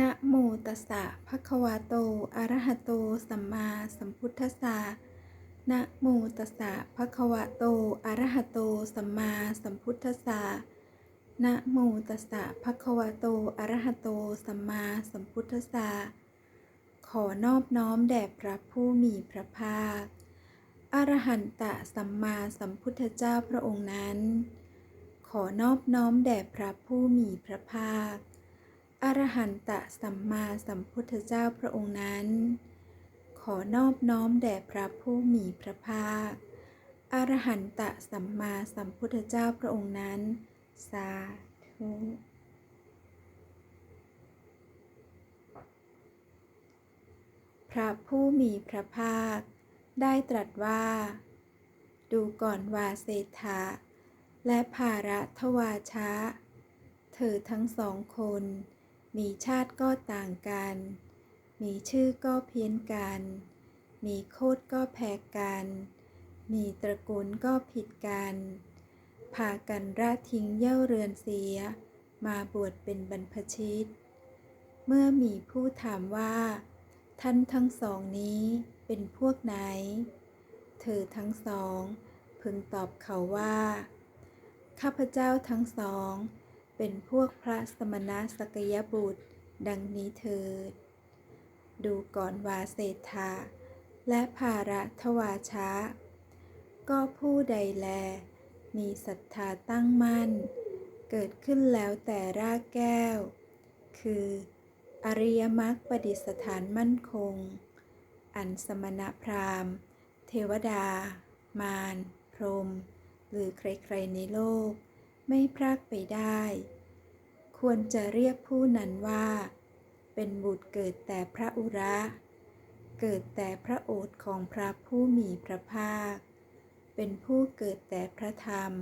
นะโมตัสสะภะคะวะโต อะระหะโต สัมมาสัมพุทธัสสะ นะโมตัสสะภะคะวะโต อะระหะโต สัมมาสัมพุทธัสสะ นะโมตัสสะภะคะวะโต อะระหะโต สัมมาสัมพุทธัสสะ ขอนอบน้อมแด่พระผู้มีพระภาค อรหันตะสัมมาสัมพุทธเจ้าพระองค์นั้น ขอนอบน้อมแด่พระผู้มีพระภาค อรหันตะสัมมาสัมพุทธเจ้าพระองค์นั้น ขอนอบน้อมแด่พระผู้มีพระภาค อรหันตะสัมมาสัมพุทธเจ้าพระองค์นั้น สาธุพระผู้มีพระภาค ได้ตรัสว่า ดูก่อนวาเศรษฐะและภาระทวาชะ เธอทั้งสองคน มีชาติก็ต่างกัน มีชื่อก็เพี้ยนกัน มีโคดก็แพ้กัน มีตระกูลก็ผิดกัน พากันราทิ้งเย่าเรือนเสีย มาบวชเป็นบรรพชิต เมื่อมีผู้ถามว่า ท่านทั้งสองนี้เป็นพวกไหน เธอทั้งสองพึงตอบเขาว่า ข้าพเจ้าทั้งสอง เป็นพวกพระสมณะสกยบุตร ดังนี้เถิด ดูก่อนวาเศรษฐะและภาระทวาชะก็ผู้ใดแล มีศรัทธาตั้งมั่น เกิดขึ้นแล้วแต่รากแก้ว คืออริยมรรคประดิษฐานมั่นคง อันสมณพราหมณ์ เทวดา มาร พรหมหรือใครๆในโลก ไม่พรากไปได้ ควรจะเรียกผู้นั้นว่า เป็นบุตรเกิดแต่พระอุระ เกิดแต่พระโอษฐ์ของพระผู้มีพระภาค เป็นผู้เกิดแต่พระธรรม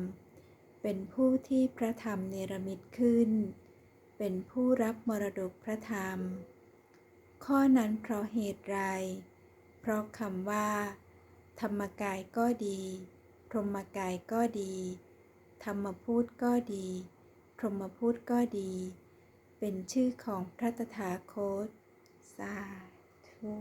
เป็นผู้ที่พระธรรมเนรมิตขึ้น เป็นผู้รับมรดกพระธรรม ข้อนั้นเพราะเหตุไร เพราะคำว่า ธรรมกายก็ดี พรหมกายก็ดี ธรรมพูดก็ดี พรหมพูดก็ดี เป็นชื่อของพระตถาคต สาธุ